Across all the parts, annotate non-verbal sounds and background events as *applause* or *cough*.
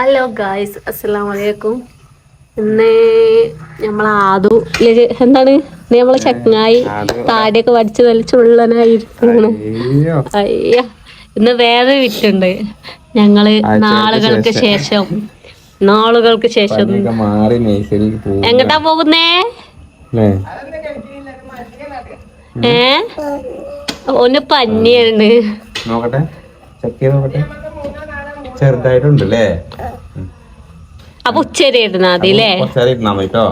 Hello guys അസ്സലാം വലൈക്കും ഇന്ന് നമ്മൾ ആദു എന്താണ്? ഇന്ന് നമ്മളെ ചങ്ങായി താടിയൊക്കെ വടിച്ച് നല്ല അയ്യോ. ഇന്ന് വേറെ വിറ്റുണ്ട് ഞങ്ങൾ നാളുകൾക്ക് ശേഷം. നാളുകൾക്ക് ശേഷം. എങ്ങട്ടാ പോകുന്നേ? ഏ? ഒന്ന് പന്നിയാണ് നോക്കട്ടെ. ചെക്ക് ചെയ്ത് നോക്കട്ടെ. ചെറുതായിട്ടുണ്ട് അല്ലേ അപ്പൊ ഉച്ചരിയായിരുന്നു അല്ലേ? കുറച്ചേരം ഇരുന്നാ മതി കേട്ടോ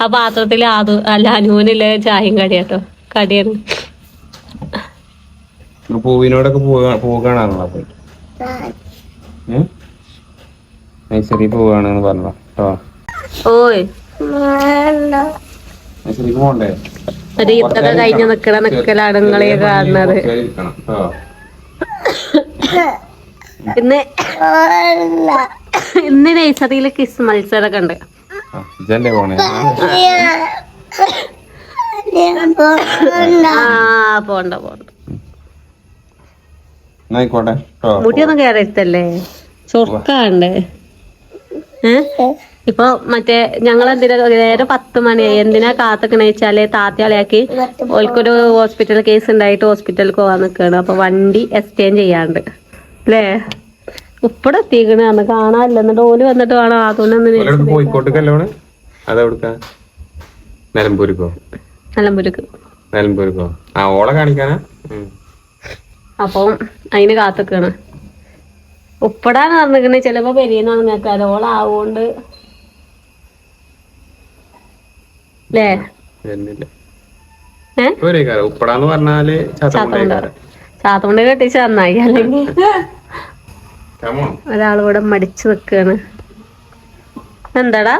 ആ പാത്രത്തിൽ ആദു അല്ല അനുവിനില്ലേ ചായയും കടിയാട്ടോ കടിയാണ്. പൂവിനോടൊക്കെ പോകാ പോകാണാണല്ലോ അപ്പൊ? പോവാണെന്ന് പറഞ്ഞോ കേട്ടോ ഓയ്. നഴ്സറിക്ക് പോണ്ടേ? ഒരു ഇതൊക്കെ കഴിഞ്ഞ് നിക്കണ നിക്കലാണ് നിങ്ങളെ കാണുന്നത്. കേട്ടോ *laughs* ഇന്ന് ഇന്ന് നഴ്സറിയിൽ കിസ് മത്സരമൊക്കെ ഉണ്ട്. ആ, പോണ്ട പോണ്ട. മുടിയൊന്നും കയറിത്തല്ലേ ചൊർക്കാണ്ട് ഇപ്പൊ മറ്റേ ഞങ്ങൾ എന്തിനാ നേരെ പത്ത് മണിയായി എന്തിനാ കാത്തക്കണ വെച്ചാൽ താത്തയാളിയാക്കി ഓൽക്കൊരു ഹോസ്പിറ്റൽ കേസ് ഉണ്ടായിട്ട് ഹോസ്പിറ്റലിൽ പോവാൻ നിൽക്കുകയാണ് അപ്പൊ വണ്ടി എക്സ്ചേഞ്ച് ചെയ്യാണ്ട്. അല്ലേ ഉപ്പടെ എത്തിക്കണ. അന്ന് കാണാനില്ല. എന്നിട്ട് ഓൽ വന്നിട്ട് കാണാം അതുകൊണ്ട് ഓരോട് കോഴിക്കോട്ടേക്കല്ലേ പോണേ അതെവിടുക്ക? നിലമ്പൂരിക്കോ നിലമ്പൂരിക്ക് നിലമ്പൂരിക്കോ ആ ഓളെ കാണിക്കാനാ. അപ്പം അതിന് കാത്തക്കാണ്. ഉപ്പടാന്ന് പറഞ്ഞിരിക്കണേ ചിലപ്പോ പെരിയെന്ന് പറഞ്ഞേക്കാറ് ഓളാവോണ്ട് അല്ലേ വരുന്നില്ല. ഏ? ഒരേക്കാരം ഉപ്പടാന്ന് പറഞ്ഞാൽ ചാത്തമുണ്ട. കെട്ടിച്ച് നന്നായി. അല്ലെങ്കിൽ ഒരാളിവിടെ മടിച്ചു നിക്കാണ്. എന്താടാ?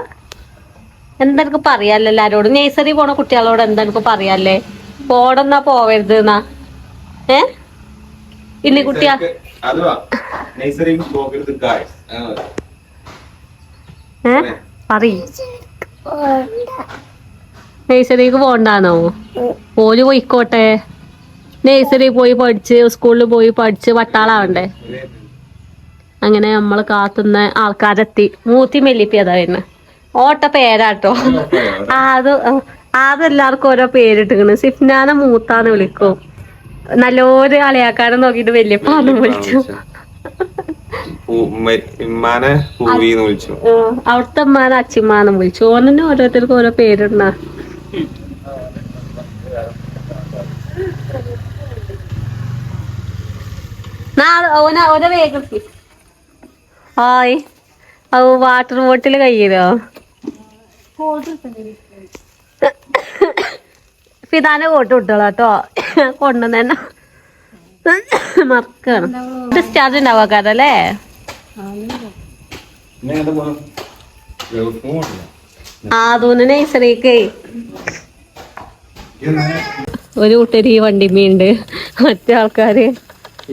എന്തെനിക്ക് പറയാല്ലേ എല്ലാരോടും? നേഴ്സറി പോണ കുട്ടികളോട് എന്തെനിക്ക് പറയാല്ലേ? പോടെന്നാ പോവരുത് എന്നാ ഏ? ഇല്ല കുട്ടിയാ? ഏ? പറയ്. നേഴ്സറിക്ക് പോണ്ടാന്നോ? ഓൽ പോയിക്കോട്ടെ. നേഴ്സറി പോയി പഠിച്ച് സ്കൂളിൽ പോയി പഠിച്ച് വട്ടാളാവണ്ടേ? അങ്ങനെ നമ്മൾ കാത്തുന്ന ആൾക്കാരെത്തി. മൂത്തി മെല്ലിപ്പി അതാ വരുന്നത് ഓട്ട പേരാട്ടോ അത് അതെല്ലാവർക്കും ഓരോ പേരിട്ടിക്കണ് സിഫ്നാനെ മൂത്താന്ന് വിളിക്കും. നല്ലൊരു കളിയാക്കാരൻ നോക്കിട്ട് വല്യപ്പാന്ന് വിളിച്ചു. അവിടുത്തെ അമ്മാനെ അച്ചിമ്മാന്നും വിളിച്ചു. ഓനെന്നെ ഓരോരുത്തർക്കും ഓരോ പേരിടണ ഓന ഓരോ വേഗം ഹായ്. ഓ വാട്ടർ ബോട്ടിൽ കയ്യിലോ? പിതാനെ കോട്ട് വിട്ടോളാട്ടോ കൊണ്ടുവന്നെ മറക്കണം. ഡിസ്ചാർജ് ഉണ്ടാവാക്കാരല്ലേ ആദൂന് നൈസറിക്ക് ഒരു കൂട്ടര് ഈ വണ്ടിമ്മയുണ്ട് മറ്റേ ആൾക്കാര്.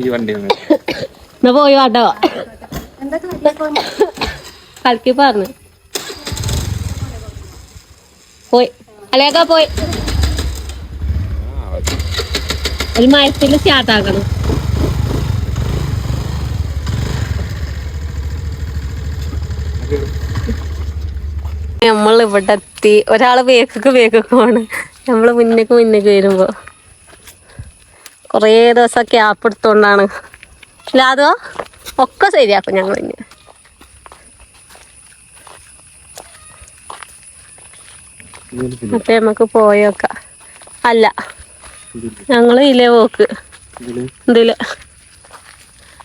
ഈ വണ്ടി എന്നാ പോയി വാട്ടോ. കളിക്ക് പറഞ്ഞു പോയി. അലേക്കാ പോയി. ഒരു മരത്തിൽ സ്റ്റാർട്ട് ആക്കണം. നമ്മൾ ഇവിടെ എത്തി ഒരാൾ വേക്കൊക്കെ വേക്കൊക്കെ പോണ് നമ്മൾ മുന്നേക്ക് മുന്നേക്ക് വരുമ്പോ. കൊറേ ദിവസം ക്യാപ്പ് എടുത്തോണ്ടാണ്. ഇല്ലാതോ ഒക്കെ ശരിയാക്കും ഞങ്ങൾ ഇനി മറ്റേ നമുക്ക് പോയോക്ക അല്ല ഞങ്ങൾ ഇല്ലേ പോക്ക്. ഇതിൽ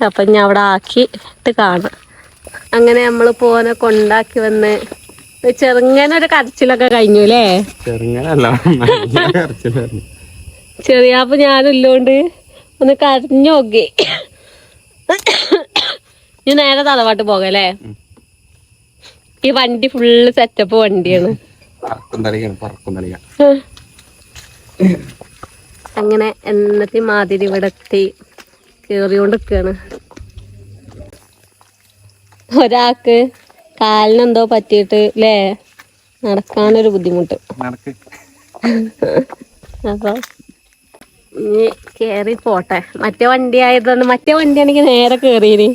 അപ്പൊ ഞാൻ അവിടെ ആക്കി ഇട്ട് കാണാം. അങ്ങനെ നമ്മൾ പോനെ കൊണ്ടാക്കി വന്ന് ചെറുങ്ങനെ ഒരു കരച്ചിലൊക്കെ കഴിഞ്ഞു അല്ലേ ചെറിയാപ്പ് ഞാനില്ലോണ്ട് ഒന്ന് കരഞ്ഞു നോക്കി. ഇനി നേരെ തലവാട്ട് പോകല്ലേ ഈ വണ്ടി ഫുള്ള് സെറ്റപ്പ് വണ്ടിയാണ്. അങ്ങനെ എന്നത്തെ മാതിരി ഇവിടെ എത്തി കേറിയോണ്ട് നിക്കാണ് ഒരാൾക്ക് കാലിനെന്തോ പറ്റിയിട്ട് അല്ലേ നടക്കാനൊരു ബുദ്ധിമുട്ട്. അപ്പൊ ഇനി കേറി പോട്ടെ. മറ്റേ വണ്ടി ആയതുകൊണ്ട് മറ്റേ വണ്ടിയാണെങ്കിൽ നേരെ കേറിയിനി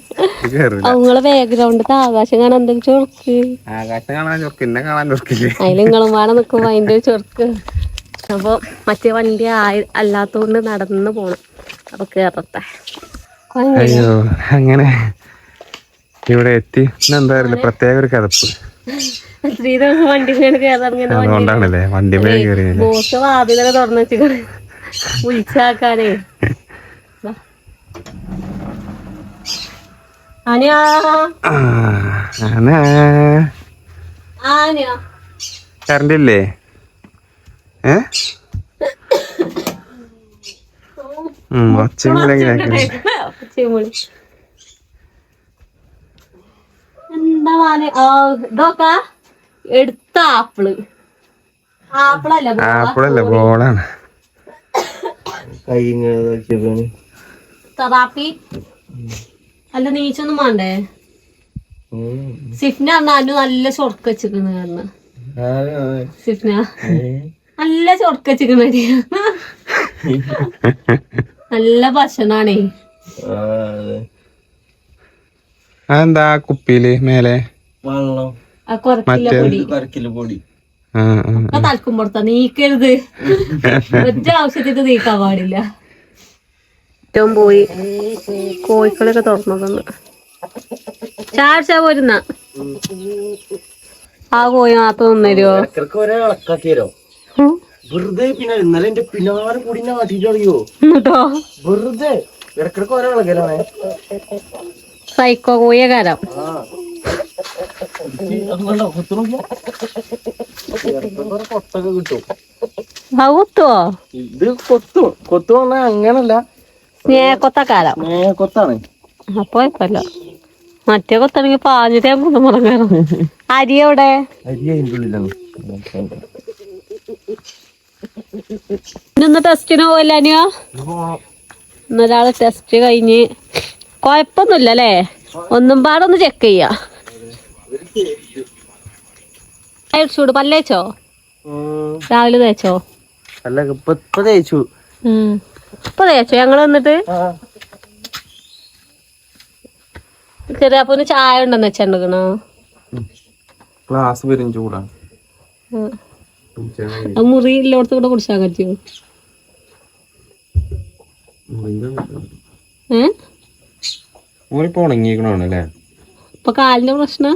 അവങ്ങളെ ബാക്ക്ഗ്രൗണ്ടത്തെ ആകാശം കാണാൻ എന്തെങ്കിലും ചൊറുക്ക്. ആകാശം കാണാൻ ചൊർക്കിന്നെ കാണാൻ ചൊർക്കില്ലേ അതിൽ നിങ്ങളും പാടെ നിൽക്കുമ്പോ അതിന്റെ ഒരു ചൊറുക്ക്. അപ്പൊ മറ്റേ വണ്ടി ആയി അല്ലാത്തോണ്ട് നടന്നു പോണം. അപ്പൊ കേറട്ടെ. അയ്യോ അങ്ങനെ ഇവിടെ എത്തി. എന്തായാലും പ്രത്യേക ഒരു കഥപ്പ്. സ്ത്രീ വണ്ടി മേലെ കയറാൻ വണ്ടി അതുകൊണ്ടാണല്ലേ വണ്ടി മേലെ കയറി ബോസ് വാതിലൊക്കെ തുറന്നു വെച്ചിട്ട് വിളിച്ചാക്കാനേ ആനയാ. കറണ്ട് ഇല്ലേ ഏ? ഒച്ചയില്ലെങ്കിലൊക്കെ ചിമുളി എന്താ മാനെ? ആ ഇതൊക്കെ എടുത്ത ആപ്പിൾ. ആപ്പിളല്ല ആപ്പിളല്ലേ ബോളാണ്. തെറാപ്പി? അല്ല നീച്ചൊന്നും വേണ്ടേ സിഫ്ന പറഞ്ഞ നല്ല ചൊറക്ക വെച്ചിരിക്കുന്ന കാരണം. സിഫ്ന? നല്ല ചൊറക്ക വെച്ചിരിക്കുന്ന നല്ല ഭക്ഷണാണേ. അതെന്താ കുപ്പിയിൽ മേലെ? വെള്ളം. പൊടി. തൽക്കും പുറത്താ നീക്കരുത്. ഒറ്റ ആവശ്യത്തിന് നീക്കാൻ പാടില്ല. ഏറ്റവും പോയി കോഴിക്കളൊക്കെ തുറന്നതെന്ന് ചാടിച്ചാ പോരുന്ന. ആ കോഴി മാത്രം തരുമോ ഇളക്കാക്കിയരോ വെറുതെ പിന്നെ ഇന്നലെ എന്റെ പിന്നാലെ കൂടി എന്നിട്ടോ? വെറുതെ ഇടക്കിടക്ക് ഒരാളെ സൈക്കോ കോഴിയെ കൊത്തൊക്കെ കിട്ടും ഇത് കൊത്തു. കൊത്തു പറഞ്ഞാൽ അങ്ങനല്ല. സ്നേഹക്കൊത്തക്കാരം ഏ കൊത്താണ് അപ്പൊ മറ്റേ കൊത്താണെങ്കിൽ പാചകം കുന്നുമുറങ്ങാറോ അരി എവിടെ? അരി അതിന്റെ ഉള്ളിലാണ്. ഇന്ന് ടെസ്റ്റിന് പോവല്ല അനിയോ? ഇന്നൊരാൾ ടെസ്റ്റ് കഴിഞ്ഞ്. കൊഴപ്പൊന്നുമില്ല അല്ലേ ഒന്നും പാടൊന്ന് ചെക്ക് ചെയ്യാ. ചൂട് പല്ലേച്ചോ രാവിലെ തേച്ചോ? അല്ല ഇപ്പൊ ഇപ്പൊ തേച്ചു. ഇപ്പൊ തേച്ചോ? ഞങ്ങൾ വന്നിട്ട്? ചെറിയപ്പൂന് ചായ ഉണ്ടെന്ന് വെച്ചിട്ടുണ്ടോ ക്ലാസ് വരും ചൂടാണ്. മുറി മുറിയില്ലോടത്ത് കൂടെ കുടിച്ചാൽ കഴിച്ചു ഏ? അല്ലേ ഇപ്പൊ കാലിന്റെ പ്രശ്നം?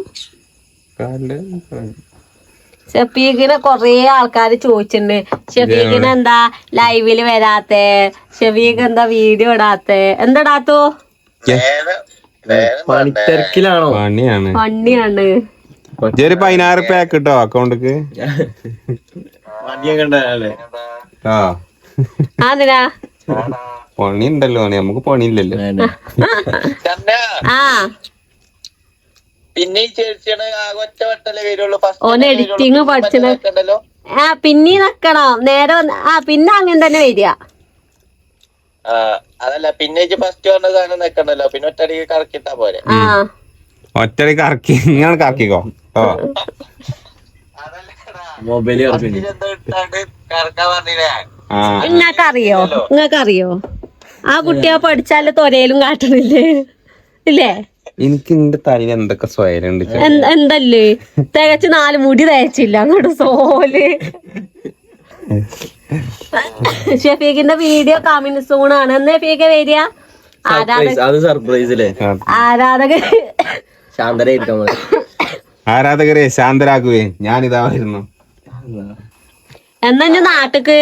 ഷഫീഖിനെ കൊറേ ആൾക്കാർ ചോദിച്ചിട്ടുണ്ട് ഷഫീഖിന് എന്താ ലൈവിൽ വരാത്തെ? ഷഫീഖ് എന്താ വീഡിയോ ഇടാത്തെ? എന്താ ഇടാത്തു? പണിത്തിരക്കിലാണോ? പണിയാണ്. പണിയാണ്. ഒരു പതിനാറ് പാക്ക് കിട്ടോ അക്കൗണ്ടിക്ക് പണിയുണ്ടല്ലോ ഉണ്ടല്ലോ പണി. നമുക്ക് പണിയില്ലല്ലോ. ആ. പിന്നെ ഈ ചേച്ചിയാണ് ഒറ്റ വട്ടല്ലേ വരുള്ളൂ. ഫസ്റ്റ് ഓന് എഡിറ്റിങ് പഠിച്ചല്ലോ ആ പിന്നെ നക്കണോ. നേരെ ആ പിന്നെ അങ്ങനെ തന്നെ വരിക. അതല്ല പിന്നെ ഫസ്റ്റ് പറഞ്ഞ സാധനം നിക്കണ്ടല്ലോ. പിന്നെ ഒറ്റടിക്ക് കറക്കിട്ടാ പോരെ. ആ. ഒറ്റടി കറക്കി ഇങ്ങനെ കറക്കിക്കോ? മൊബൈൽ നിങ്ങക്കറിയോ ഇട്ടാണ്ട് കറക്കാൻ പറഞ്ഞില്ലേ? ആ. നിങ്ങക്ക് അറിയോ നിങ്ങക്ക് അറിയോ ആ കുട്ടിയെ പഠിച്ചാൽ തൊരയിലും കാട്ടണില്ലേ? ഇല്ലേ? എനിക്ക് എന്റെ തലയിൽ എന്തൊക്കെ സ്വയലുണ്ട് എന്ത്- എന്തല്ലേ? തികച്ച് നാല് മുടി തേച്ചില്ല അങ്ങോട്ട് സോൽ. ഷഫീഖിന്റെ വീഡിയോ കമ്മിങ് സൂൺ ആണ്. എന്നേ ഫീഖ വരിക? അത് ആരാധകരെ ശാന്തരാക്കുവേ ഞാനിതാ വരുന്നു. എന്നാ ഇനി നാട്ടിക്ക്?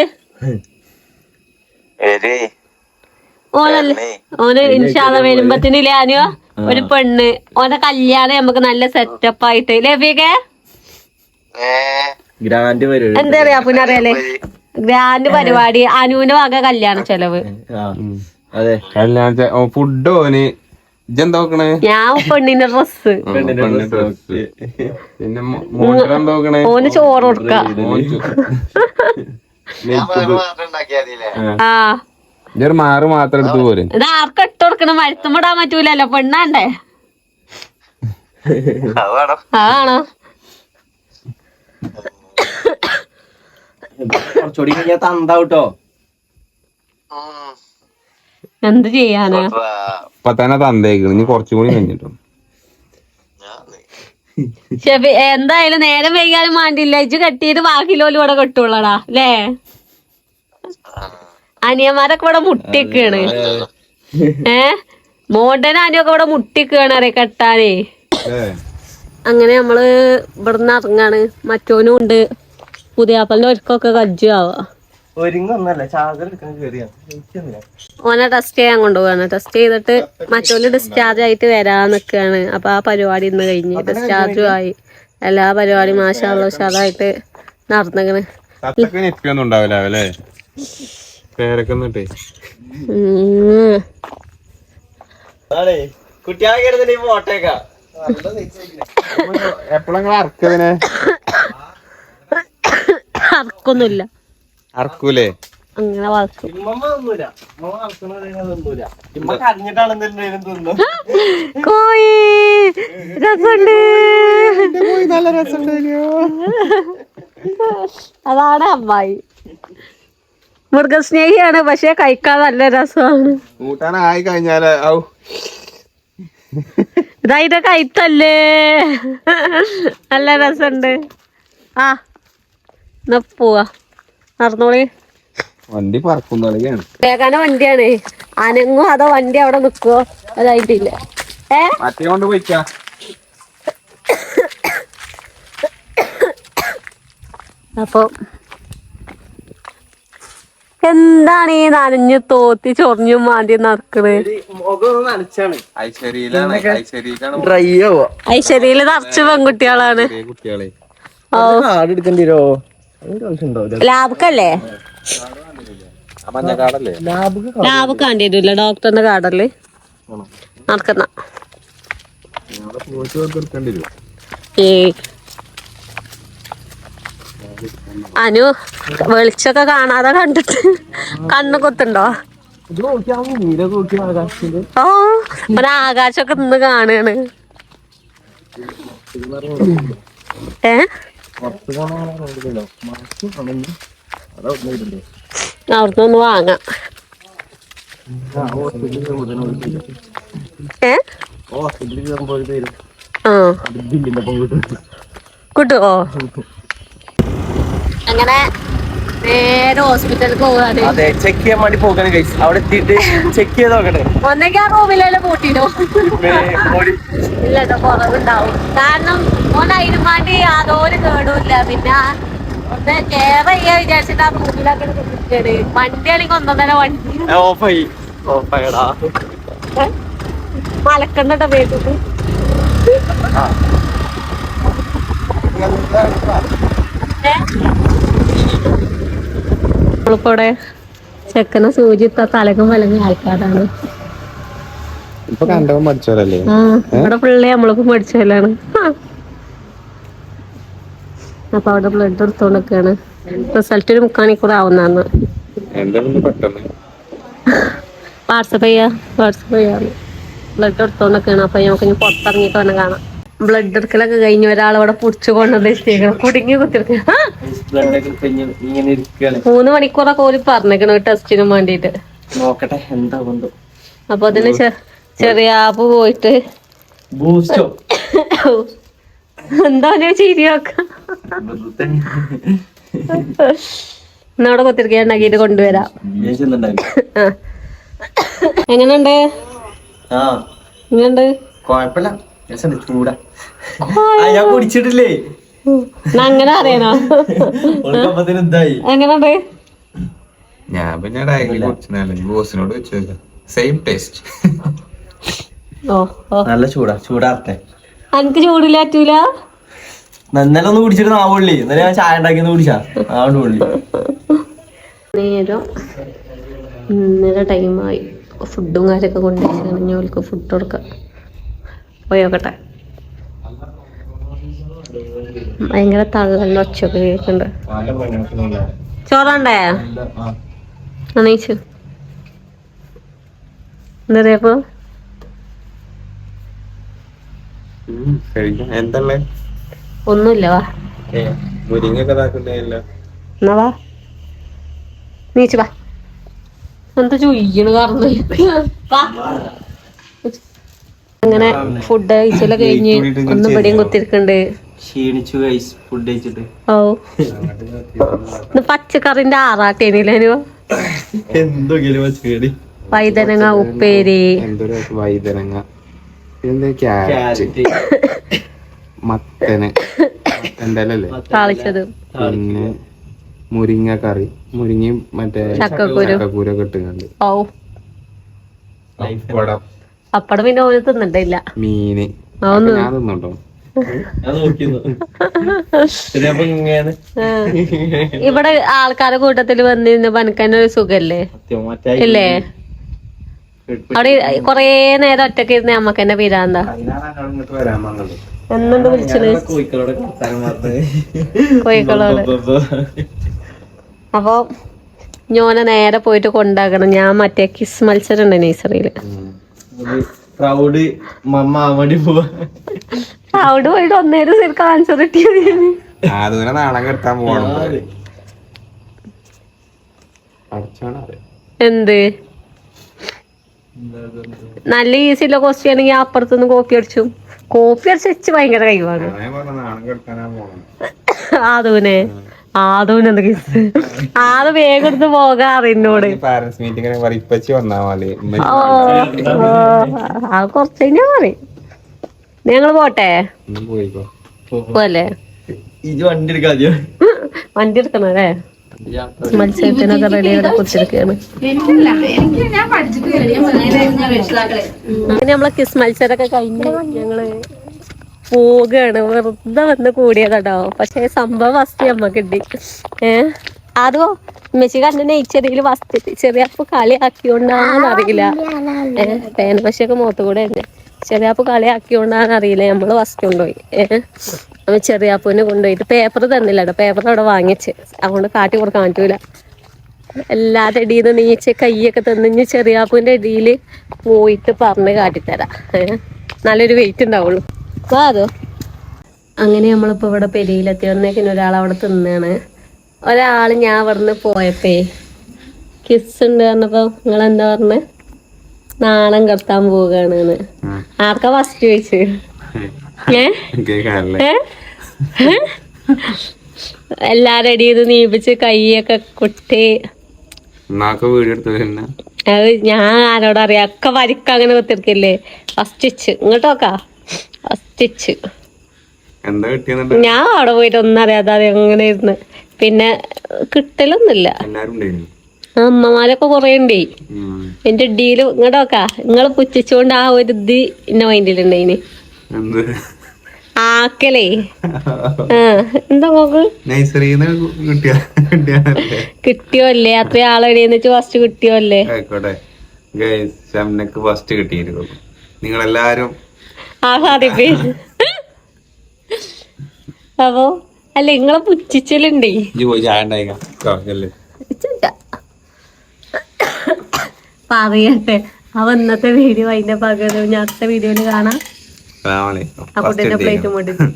ഓനല്ലേ ഓന് ഇൻഷാല്ല വരുമ്പത്തിനില്ലേ അനു ഒരു പെണ്ണ്. ഓന്റെ കല്യാണം നമുക്ക് നല്ല സെറ്റപ്പ് ആയിട്ട്. ലഭിക്കെ ഗ്രാൻഡ് പരിപാടി എന്താ പറയാ പിന്നറിയാലേ ഗ്രാൻഡ് പരിപാടി. അനുവിന്റെ വക കല്യാണ ചെലവ്. അതെ. കല്യാണ ഫുഡ് ഓന്. ഞാൻ പെണ്ണിന്റെ ഡ്രസ്. പിന്നെ ഓന് ചോറ് കൊടുക്ക. ആ. മാറ് മാത്രം എടുത്ത് പോരും. ഇത് ആർക്കും ഇട്ട് കൊടുക്കണ മരുത്തുമിടാൻ പറ്റൂലല്ലോ പെണ്ണാണ്ടേ. അതാണോ? അതാണോ? കുറച്ചുകൂടി കഴിഞ്ഞാൽ തന്താവട്ടോ. ഉം. എന്ത് ചെയ്യാനാ? ഇപ്പൊ തന്നെ തന്തേക്കുന്നു ഇനി കുറച്ചും കൂടി കഴിഞ്ഞിട്ടും. ഷെഫി എന്തായാലും നേരം വൈകാനും മാണ്ടില്ല. ഇജ്ജ് കെട്ടിയിട്ട് ബാക്കിലോലും ഇവിടെ കെട്ടുള്ളടാ അല്ലേ? അനിയന്മാരൊക്കെ ഇവിടെ മുട്ടിക്കാണ്. ഏ? മോണ്ടനും അനിയൊക്കെ ഇവിടെ മുട്ടിക്കാണ് അറിയ കെട്ടാനേ. അങ്ങനെ നമ്മൾ ഇവിടുന്ന് ഇറങ്ങാണ്. മറ്റോനും ഉണ്ട്. പുതിയാപ്പലിന്റെ ഒരുക്കൊക്കെ കജ്ജു ആവാ. ഓനെ ടെസ്റ്റ് ചെയ്യാൻ കൊണ്ടുപോവാണ്. ടെസ്റ്റ് ചെയ്തിട്ട് മറ്റോന് ഡിസ്ചാർജ് ആയിട്ട് വരാൻ നിക്കാണ്. അപ്പൊ ആ പരിപാടി ഇന്ന് കഴിഞ്ഞ്. ഡിസ്ചാർജും ആയി. എല്ലാ പരിപാടിയും മാഷാള്ള ഉഷാറായിട്ട് നടന്നിക്കണ്. തത്തക്ക് നെപ്പിയൊന്നും ഉണ്ടാവില്ല അല്ലേ പേരൊക്കെ എന്നിട്ടേ ഉം. ആണേ കുട്ടിയാളെ കിടന്നിട്ട് പോട്ടേക്കാ എപ്പോഴെങ്കിലും അറക്കതിനെ? അറക്കൊന്നുമില്ല. അറക്കൂലേ? അങ്ങനെ വളർത്തും. കോയി രസമുണ്ട്. നല്ല രസമുണ്ടല്ലോ അതാണ് അമ്മായി. മൃഗസ്നേഹിയാണ് പക്ഷെ കഴിക്കാൻ നല്ല രസമാണ്. കൂട്ടാനായി കഴിഞ്ഞാൽ ഔ. ഇതായിട്ട് കൈത്തല്ലേ? നല്ല രസമുണ്ട്. ആ എന്നാ പോവാ. നടന്നോളി. വണ്ടി പറക്കും കളിയാണ്. വേഗാന വണ്ടിയാണ്. അനങ്ങോ അതോ വണ്ടി അവിടെ നിക്കുവോ അതായിട്ടില്ല. ഏ? കൊണ്ട് പോയിക്കാ. അപ്പൊ എന്താണ് ഈ നനഞ്ഞ് തോത്തി ചൊറിഞ്ഞും മാന്തി നടക്കണ്? മുഖം നനച്ചാണ്. ഐശ്വര്യയിലാണ്. ഐശ്വര്യക്കാണ് ഡ്രൈ ആവോ? ഐശ്വര്യയിൽ നിറച്ച് പെൺകുട്ടികളാണ്. ലാബുക്കല്ലേ? ലാബ് കണ്ടിട്ടില്ല ഡോക്ടറിന്റെ കാർഡല്ലേ? നടക്കുന്ന ഏ അനു വെളിച്ചൊക്കെ കാണാതെ കണ്ടിട്ട് കണ്ണ് കൊത്തുണ്ടോ? ഓ ഒരു ആകാശമൊക്കെ നിന്ന് കാണാണ്. ഏ? അവിടുന്ന് ഒന്ന് വാങ്ങാം. ഏ? ഹോസ്പിറ്റലിൽ പോകുമ്പോൾ തരും ആ അത് ബില്ലിന്റെ ഒപ്പം കിട്ടും കിട്ടുമോ അങ്ങനെ നേരെ ഹോസ്പിറ്റലിൽ പോവാണ്. അതെ ചെക്ക് ചെയ്യാൻ വേണ്ടി പോകാൻ കഴിച്ചു അവിടെ എത്തിയിട്ട് ചെക്ക് ചെയ്ത് നോക്കട്ടെ. ഒന്നെങ്കിൽ ആ റൂമിലെല്ലാം പൂട്ടിനോ ഇല്ല കേട്ടോ കുറവുണ്ടാവും. കാരണം ഓൻ അതിന് വേണ്ടി യാതൊരു കേടുമില്ല പിന്നെ ഒന്ന് കെയർ ചെയ്യാ വിചാരിച്ചിട്ട് ആ റൂമിലൊക്കെ നിൽക്കണ് വണ്ടി ആണെങ്കിൽ ഒന്നൊന്നര വണ്ടി. ഓഫായി ഓഫായടാ മലക്കണ്ട പേരിട്ട് നമ്മളിപ്പോ ഇവിടെ ചെക്കനെ സൂചിത്ത തലകും വിലങ്ങി ആൾക്കാരാണ്. ഇപ്പൊ കണ്ടവൻ മടിച്ചോരല്ലേ ആ ഇവിടെ പിള്ളേ നമ്മളിപ്പോ പഠിച്ചല്ലാണ് അപ്പൊ അവിടെ ബ്ലഡ് എടുത്തോണ്ടൊക്കെയാണ് റിസൾട്ട് ഒരു പിന്നെ പെട്ടെന്ന്? വാട്സപ്പ് ചെയ്യാ വാട്സപ്പ് ചെയ്യാന്ന് ബ്ലഡ് എടുത്തോണ്ടൊക്കെയാണ് അപ്പൊ നമുക്ക് ഇനി പുറത്തിറങ്ങിയിട്ട് വേണം കാണാം. ബ്ലഡ് എടുക്കലൊക്കെ കഴിഞ്ഞ് ഒരാൾ ഇവിടെ പുടിച്ചു കൊണ്ടുവന്ന് കുടുങ്ങി കുത്തിരിക്ക ഇങ്ങനെ ഇരിക്കുകയാണ്. മൂന്ന് മണിക്കൂറൊക്കെ ഓര് പറഞ്ഞേക്കണ ടെസ്റ്റിനും വേണ്ടിട്ട് നോക്കട്ടെ എന്താ അപ്പൊ അതിന് ചെറിയ ആപ്പ് പോയിട്ട്. ബൂസ്റ്റോ എന്താ ഞാൻ ചിരി നോക്കാം എന്നവിടെ കുത്തിരിക്കാൻ ഉണ്ടാക്കിയിട്ട് കൊണ്ടുവരാം. എങ്ങനെയുണ്ട്? എങ്ങനുണ്ട് കൊഴപ്പില്ല രസമുണ്ട് ചൂടാ. ഞാൻ കുടിച്ചിട്ടില്ലേ? അങ്ങനെ അറിയണോ? എങ്ങനുണ്ട് ഞാൻ പിന്നെ ഡയറി കുടിച്ചല്ലേ ബോസിനോട് വെച്ചോല്ല സെയിം ടേസ്റ്റ് നല്ല ചൂടാ. ചൂടാറട്ടെ. എനിക്ക് ചൂടില്ല പറ്റൂല? ഇന്നലെ ഒന്ന് കുടിച്ചിട്ട് നാവുള്ളി. ഇന്നലെ ഞാൻ ചായ ഉണ്ടാക്കി ഒന്ന് കുടിച്ചാ. ആവണ്ട് പുള്ളി. നേരം ഇന്നലെ ടൈമായി ഫുഡും കാര്യമൊക്കെ കൊണ്ടുവച്ചാണ് ഞാൻ അവൾക്ക് ഫുഡ് കൊടുക്കാം. പോയോക്കട്ടെ ഭയങ്കര തള്ളണ്ട ഒച്ചയൊക്കെ കേൾക്കുന്നുണ്ട് ചോറണ്ടേ? അണീച്ചു എന്താ പറയാ കഴിക്കാം. എന്തല്ലേ ഒന്നുമില്ല വാ. എന്നാ വാ. നീച്ചു വാ. എന്താ ചൊയ്യണ് കാരണം അങ്ങനെ ഫുഡ് കഴിച്ചല കഴിഞ്ഞ് ഒന്നും ഇവിടെയും കുത്തിരിക്കണ്ട്. ക്ഷീണിച്ചു ഗൈസ് ഫുഡ് കഴിച്ചിട്ട്. ഓ ഇന്ന് പച്ചക്കറിന്റെ ആറാട്ടേനില്ലോ എന്തെങ്കിലും പച്ചക്കറി? വൈതനങ്ങ ഉപ്പേരി. എന്തൊരു വൈതനങ്ങ. മത്തന്. മത്തന്റെ അല്ലേ താളിച്ചത്. പിന്നെ മുരിങ്ങ കറി. മുരിങ്ങയും മറ്റേ ചക്കക്കൂര. ചക്കക്കൂരൊക്കെ അപ്പടം. ഓ പപ്പടം പിന്നെ ഓന് തിന്നിട്ടില്ല മീന്. ഞാൻ തിന്നോട്ടോ. ഇവിടെ *laughs* ആൾക്കാരെ കൂട്ടത്തിൽ വന്നിരുന്ന് പണിക്കാനൊരു സുഖല്ലേ? ഇല്ലേ? അവിടെ കൊറേ നേരം ഒറ്റയ്ക്ക് ഇരുന്ന് നമ്മക്ക് തന്നെ പിരാന്താ എന്നുണ്ട് വിളിച്ചത് കോഴിക്കളോട് അപ്പൊ ഞോനെ നേരെ പോയിട്ട് കൊണ്ടാക്കണം. ഞാൻ മറ്റേ കിസ് മത്സരം ഉണ്ട് നഴ്സറിയിൽ പ്രൗഡ് മമ്മ പോവാ. അവിടെ പോയിട്ട് ഒന്നേരം ശരിക്കും ആൻസർ കിട്ടിയത് നാളെ കെടുത്താൻ പോകണം എന്ത് നല്ല ഈസി ഈസിയുള്ള ക്വസ്റ്റ്യൻ ആണെങ്കിൽ അപ്പുറത്തുനിന്ന് കോപ്പി അടിച്ചു കോപ്പി അടിച്ച് വെച്ച് ഭയങ്കര കഴിവാണ് ആദൂനെ ആദൂന് എന്ത് കിസ് ആദ് വേഗം എടുത്ത് പോകാറ് എന്നോട് പാരന്റ്സ് മീറ്റിംഗ് പറയും ഇപ്പച്ചി വന്നാ മതി ഓ ആ കുറച്ച് കഴിഞ്ഞാ പറയും ഞങ്ങൾ പോട്ടെ? പോലെ. ഇത് വണ്ടി എടുക്കണം അല്ലേ? മത്സരത്തിനൊക്കെ റെഡി അങ്ങനെ നമ്മളെ കിസ് മത്സരമൊക്കെ കഴിഞ്ഞ് ഞങ്ങൾ പോവുകയാണ്. വെറുതെ വന്ന് കൂടിയതാട്ടോ. പക്ഷെ സംഭവം ഫസ്റ്റ് നമ്മക്ക് കിട്ടി. ഏ? അതോ മെസ്സി കണ്ടെ ചെറിയ ഫസ്റ്റ് ചെറിയപ്പോ കളിയാക്കിയോണ്ടാന്ന് അറിയില്ല ഏഹ് പേനപശയൊക്കെ മുഖത്ത് കൂടെ ഉണ്ട്. ചെറിയാപ്പ് കളിയാക്കിയോണ്ടാന്ന് അറിയില്ല. നമ്മൾ ഫസ്റ്റ് കൊണ്ടുപോയി. അപ്പൊ ചെറിയാപ്പൂനെ കൊണ്ടുപോയിട്ട് പേപ്പർ തന്നില്ല പേപ്പർ അവിടെ വാങ്ങിച്ച്. അതുകൊണ്ട് കാട്ടി കൊടുക്കാൻ പറ്റൂല. എല്ലാരുടെ അടിയിൽ നിന്ന് നീച്ച് കൈയൊക്കെ തന്നിഞ്ഞ് ചെറിയാപ്പൂന്റെ അടിയിൽ പോയിട്ട് പറഞ്ഞ് കാട്ടിത്തരാം. നല്ലൊരു വെയിറ്റ് ഉണ്ടാവുള്ളൂ. വാ അതോ. അങ്ങനെ നമ്മളിപ്പോ ഇവിടെ പെരിയിലെത്തി. വന്നേക്കിന് ഒരാൾ അവിടെ തിന്നാണ്. ഒരാൾ ഞാൻ അവിടെ നിന്ന് പോയപ്പേ. കിസ് ഉണ്ട് പറഞ്ഞപ്പോ. നിങ്ങൾ എന്താ നാണം കത്താൻ പോവുകയാണ് ആർക്കാ ഫസ്റ്റ് ചോദിച്ച് ഏ? റെഡി ചെയ്ത് നീപിച്ച് എല്ലാരും അടിയത് നീപ്പിച്ച് കൈയൊക്കെ കൊട്ടി. അത് ഞാൻ ആരോട് അറിയാം. ഒക്കെ വരിക്ക അങ്ങനെ കുത്തിരിക്കില്ലേ ഫസ്റ്റിച്ച് ഇങ്ങോട്ടോക്കാ ഫസ്റ്റിച്ച് എന്താ കിട്ടിയെന്നുണ്ട് ഞാൻ അവിടെ പോയിട്ട് ഒന്നും അറിയാതെ അത് എങ്ങനെ ഇരുന്ന്. പിന്നെ കിട്ടലൊന്നുമില്ല. അമ്മമാരൊക്കെ കൊറേ ഉണ്ടേ. എന്റെ ഇടിയിൽ ഇങ്ങോട്ടോക്കാ നിങ്ങൾ പുച്ഛിച്ചോണ്ട് ആ ഒരു ഇത് എന്റെ മൈൻഡിലുണ്ടായിന്. ആക്കലേ. എന്താ നോക്ക് കിട്ടിയോ അല്ലേ അത്ര ആളെവിടെയെന്ന് വെച്ച് ഫസ്റ്റ് കിട്ടിയോ അല്ലേ ആയിക്കോട്ടെ. ഗൈസ് ഷംനക്ക് ഫസ്റ്റ് കിട്ടിയിരുന്നു നിങ്ങൾ എല്ലാരും അപ്പൊ അല്ല നിങ്ങളെ പുച്ഛിച്ചലുണ്ടേ പോയി ചായ ഉണ്ടായിക്കാം അല്ലേ പറയട്ടെ. അവ ഇന്നത്തെ വീഡിയോ അതിന്റെ പകരം ഞാൻ അടുത്ത വീഡിയോയിൽ കാണാം. അപ്പൊ അലൈക്കും. ആ കുട്ടീന്റെ പ്ലേറ്റ് മുട്ടിച്ചു